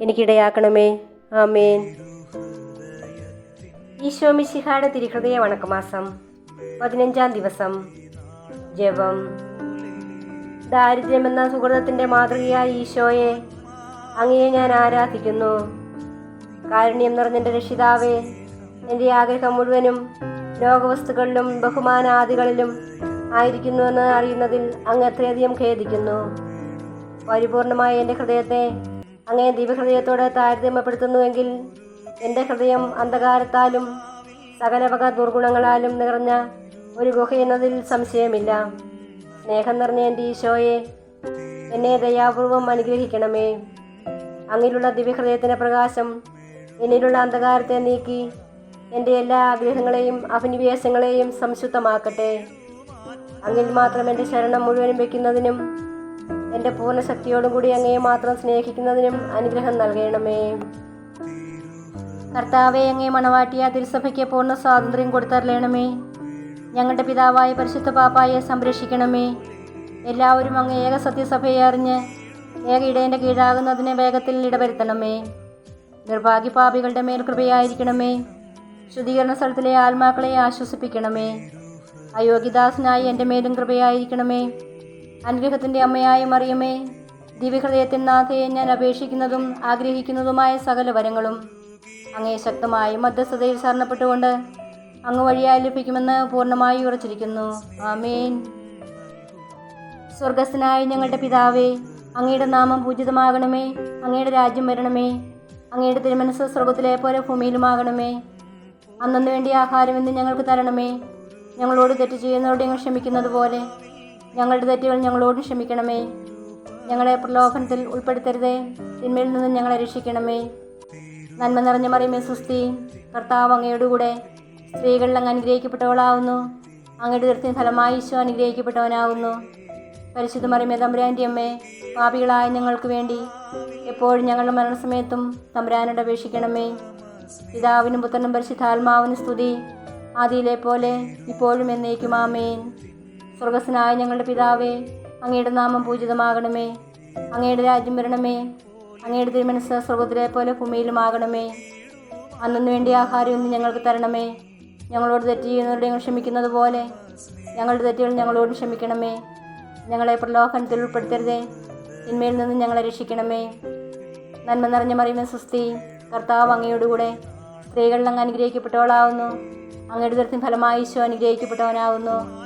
എനിക്കിടയാക്കണമേ. ആമേൻ. ഈശോ മിശിഹായുടെ തിരുഹൃദയ വണക്കമാസം പതിനഞ്ചാം ദിവസം. ജപം. ദാരിദ്ര്യമെന്ന സുഹൃതത്തിന്റെ മാതൃകയായ ഈശോയെ അങ്ങയെ ഞാൻ ആരാധിക്കുന്നു. കാരുണ്യം നിറഞ്ഞെന്റെ രക്ഷിതാവേ എന്റെ ആഗ്രഹം മുഴുവനും ലോകവസ്തുക്കളിലും ബഹുമാനാദികളിലും ആയിരിക്കുന്നുവെന്ന് അറിയുന്നതിൽ അങ്ങ് എത്രയധികം ഖേദിക്കുന്നു. പരിപൂർണമായ എന്റെ ഹൃദയത്തെ അങ്ങേ ദിവഹൃദയത്തോട് താരതമ്യപ്പെടുത്തുന്നുവെങ്കിൽ എന്റെ ഹൃദയം അന്ധകാരത്താലും സകലവക ദുർഗുണങ്ങളാലും നിറഞ്ഞ ഒരു ഗുഹയെന്നതിൽ സംശയമില്ല. സ്നേഹം നിറഞ്ഞ എന്റെ ഈശോയെ എന്നെ ദയാപൂർവം അനുഗ്രഹിക്കണമേ. അങ്ങിലുള്ള ദിവ്യഹൃദയത്തിന്റെ പ്രകാശം എന്നിലുള്ള അന്ധകാരത്തെ നീക്കി എന്റെ എല്ലാ ആഗ്രഹങ്ങളെയും അഭിനിവേശങ്ങളെയും സംശുദ്ധമാക്കട്ടെ. അങ്ങിൽ മാത്രം എന്റെ ശരണം മുഴുവനും വയ്ക്കുന്നതിനും എന്റെ പൂർണ ശക്തിയോടും കൂടി അങ്ങയെ മാത്രം സ്നേഹിക്കുന്നതിനും അനുഗ്രഹം നൽകണമേ. കർത്താവെ അങ്ങേ മണവാട്ടിയ തിരുസഭയ്ക്ക് പൂർണ സ്വാതന്ത്ര്യം കൊടുത്തരളണമേ ഞങ്ങളുടെ പിതാവായ പരിശുദ്ധ പാപ്പായെ സംരക്ഷിക്കണമേ. എല്ലാവരും അങ്ങ് ഏക സത്യസഭയെ അറിഞ്ഞ് ഏക ഇടേന്റെ കീഴാകുന്നതിന് വേഗത്തിൽ ഇടവരുത്തണമേ. നിർഭാഗ്യപാപികളുടെ മേൽ കൃപയായിരിക്കണമേ. ശുദ്ധീകരണ സ്ഥലത്തിലെ ആത്മാക്കളെ ആശ്വസിപ്പിക്കണമേ. അയോഗ്യദാസനായി എന്റെ മേലും കൃപയായിരിക്കണമേ. അനുഗ്രഹത്തിന്റെ അമ്മയായ മറിയമേ ദിവ്യഹൃദയത്തിൻ നാഥയെ ഞാൻ അപേക്ഷിക്കുന്നതും ആഗ്രഹിക്കുന്നതുമായ സകല വരങ്ങളും അങ്ങേ ശക്തമായ മധ്യസ്ഥതയിൽ ശരണപ്പെട്ടുകൊണ്ട് അങ്ങ് വഴിയായി ലഭിക്കുമെന്ന് പൂർണമായി ഉറച്ചിരിക്കുന്നു. ആമേൻ. സ്വർഗസ്ഥനായ ഞങ്ങളുടെ പിതാവേ അങ്ങയുടെ നാമം പൂജിതമാകണമേ അങ്ങയുടെ രാജ്യം വരണമേ അങ്ങയുടെ തിരുമനസ് സ്വർഗത്തിലെ പോലെ ഭൂമിയിലുമാകണമേ. അന്നു വേണ്ടി ആഹാരം ഇന്ന് ഞങ്ങൾക്ക് തരണമേ. ഞങ്ങളോട് തെറ്റ് ചെയ്യുന്നവരോട് ഞങ്ങൾ ക്ഷമിക്കുന്നത് പോലെ ഞങ്ങളുടെ തെറ്റുകൾ ഞങ്ങളോട് ക്ഷമിക്കണമേ. ഞങ്ങളെ പ്രലോഭനത്തിൽ ഉൾപ്പെടുത്തരുതേ. തിന്മയിൽ നിന്നും ഞങ്ങളെ രക്ഷിക്കണമേ. നന്മ നിറഞ്ഞ മറിയമേ സുസ്തി കർത്താവ് അങ്ങയുടെ കൂടെ സ്ത്രീകളിൽ അങ്ങ് അനുഗ്രഹിക്കപ്പെട്ടവളാവുന്നു. അങ്ങയുടെ തീർത്ഥ ഫലമായി ഈശോ അനുഗ്രഹിക്കപ്പെട്ടവനാവുന്നു. പരിശുദ്ധ മറിയമേ തമ്പുരാന്റെ അമ്മേ പാപികളായ ഞങ്ങൾക്ക് വേണ്ടി എപ്പോഴും ഞങ്ങളുടെ മരണസമയത്തും തമ്പുരാനോട് അപേക്ഷിക്കണമേ. പിതാവിനും പുത്രനും പരിശുദ്ധാത്മാവിനും സ്തുതി. ആദിയിലെ പോലെ ഇപ്പോഴും എന്നേക്കും ആമേൻ സ്വർഗസ്സനായ ഞങ്ങളുടെ പിതാവേ അങ്ങയുടെ നാമം പൂജിതമാകണമേ. അങ്ങയുടെ രാജ്യം വരണമേ. അങ്ങയുടെ തിരുമനസ് സ്വർഗത്തിലെ പോലെ ഭൂമിയിലുമാകണമേ. അന്നു വേണ്ടി ആഹാരം ഇന്ന് ഞങ്ങൾക്ക് തരണമേ. ഞങ്ങളോട് തെറ്റ് ചെയ്യുന്നവരുടെ ഞങ്ങൾ ക്ഷമിക്കുന്നത് പോലെ ഞങ്ങളുടെ തെറ്റുകൾ ഞങ്ങളോട് ക്ഷമിക്കണമേ. ഞങ്ങളെ പ്രലോഭനത്തിൽ ഉൾപ്പെടുത്തരുതേ. തിന്മയിൽ നിന്ന് ഞങ്ങളെ രക്ഷിക്കണമേ. നന്മ നിറഞ്ഞ മറിയുന്ന സുസ്തി കർത്താവ് അങ്ങയോടുകൂടെ സ്ത്രീകളിൽ അങ്ങ് അനുഗ്രഹിക്കപ്പെട്ടവളാവുന്നു. അങ്ങയുടെ തരത്തിൽ ഫലമായി ഈശോ അനുഗ്രഹിക്കപ്പെട്ടവനാവുന്നു.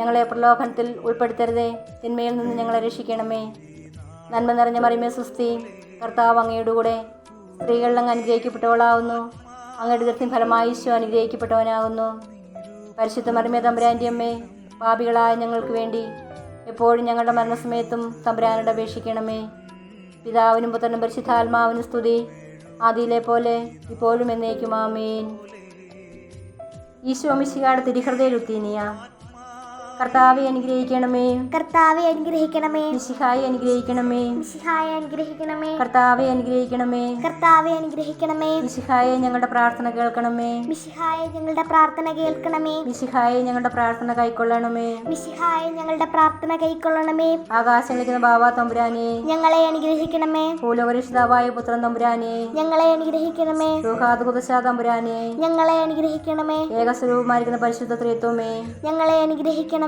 ഞങ്ങളെ പ്രലോഭനത്തിൽ ഉൾപ്പെടുത്തരുതേ. തിന്മയിൽ നിന്ന് ഞങ്ങളെ രക്ഷിക്കണമേ. നന്മ നിറഞ്ഞ മറിമേ സുസ്തി കർത്താവ് അങ്ങയുടെ കൂടെ സ്ത്രീകളിൽ അങ്ങ് അനുഗ്രഹിക്കപ്പെട്ടവളാവുന്നു. അങ്ങയുടെ ദൃത്തിൻ ഫലമായി ഈശോ അനുഗ്രഹിക്കപ്പെട്ടവനാകുന്നു. പരിശുദ്ധ മറിമേ തമ്പുരാന്റെ അമ്മേ പാപികളായ ഞങ്ങൾക്ക് വേണ്ടി എപ്പോഴും ഞങ്ങളുടെ മരണസമയത്തും തമ്പുരാനോട് അപേക്ഷിക്കണമേ. പിതാവിനും പുത്രനും പരിശുദ്ധാത്മാവിനും സ്തുതി. ആദിയിലെ പോലെ ഇപ്പോഴും എന്നേക്കും ആമേൻ. ഈശോ മിശികാട് തിരിഹൃദയ കർത്താവെ അനുഗ്രഹിക്കണമേ. കർത്താവെ അനുഗ്രഹിക്കണമേ. മിശിഹായി അനുഗ്രഹിക്കണമേ. നിശിഹായി അനുഗ്രഹിക്കണമേ. കർത്താവെ അനുഗ്രഹിക്കണമേ. കർത്താവെ അനുഗ്രഹിക്കണമേ. മിശിഹായെ ഞങ്ങളുടെ പ്രാർത്ഥന കേൾക്കണമേ. മിശിഹായെ ഞങ്ങളുടെ പ്രാർത്ഥന കേൾക്കണമേ. മിശിഹായെ ഞങ്ങളുടെ പ്രാർത്ഥന കൈക്കൊള്ളണമേ. മിശിഹായെ ഞങ്ങളുടെ പ്രാർത്ഥന കൈക്കൊള്ളണമേ. ആകാശങ്ങളിക്കുന്ന ബാബ തമ്പുരാനെ. ഞങ്ങളെ അനുഗ്രഹിക്കണമേ. ഭൂലോകരക്ഷിതാവായ പുത്രൻ തമ്പുരാനെ. ഞങ്ങളെ അനുഗ്രഹിക്കണമേ. റുഹാദുകുദശ തമ്പുരാനെ. ഞങ്ങളെ അനുഗ്രഹിക്കണമേ. ഏകസ്വരൂപമായിരിക്കുന്ന പരിശുദ്ധ ത്രിത്വമേ. ഞങ്ങളെ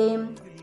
game.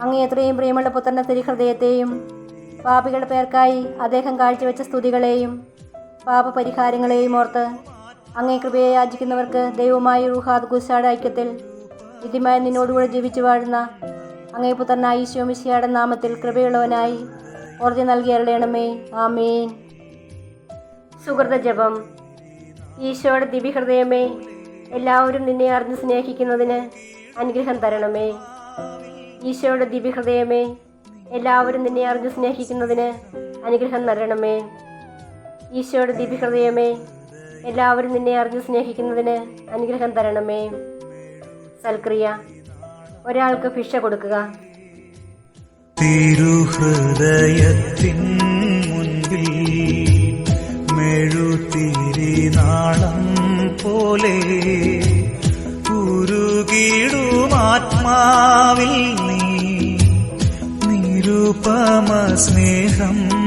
അങ്ങേ എത്രയും പ്രിയമുള്ള പുത്രന്റെ തിരുഹൃദയത്തെയും പാപികളുടെ പേർക്കായി അദ്ദേഹം കാഴ്ചവെച്ച സ്തുതികളെയും പാപപരിഹാരങ്ങളെയും ഓർത്ത് അങ്ങേ കൃപയെ യാചിക്കുന്നവർക്ക് ദൈവമായി റുഹാദ് ഗുസാഡ് ഐക്യത്തിൽ നിത്യമായി നിന്നോടുകൂടെ ജീവിച്ചു വാഴുന്ന അങ്ങേ പുത്രനായി ഈശോ മിശിയുടെ നാമത്തിൽ കൃപയുള്ളവനായി ഓർജി നൽകി അരളയണമേ ആമേൻ. സുഹൃത ജപം. ഈശോയുടെ ദിവ്യഹൃദയമേ എല്ലാവരും നിന്നെ അറിഞ്ഞ് സ്നേഹിക്കുന്നതിന് അനുഗ്രഹം തരണമേ. ഈശോയുടെ ദിവ്യഹൃദയമേ എല്ലാവരും നിന്നെ അറിഞ്ഞ് സ്നേഹിക്കുന്നതിന് അനുഗ്രഹം നൽകണമേ. ഈശോയുടെ ദിവ്യഹൃദയമേ എല്ലാവരും നിന്നെ അറിഞ്ഞ് സ്നേഹിക്കുന്നതിന് അനുഗ്രഹം തരണമേ. സൽക്രിയ ഒരാൾക്ക് ഭിക്ഷ കൊടുക്കുക. തിരുഹൃദയത്തിൻ മുൻപിൽ മെഴുതിരി നാളം പോലെ उपम स्नेहम्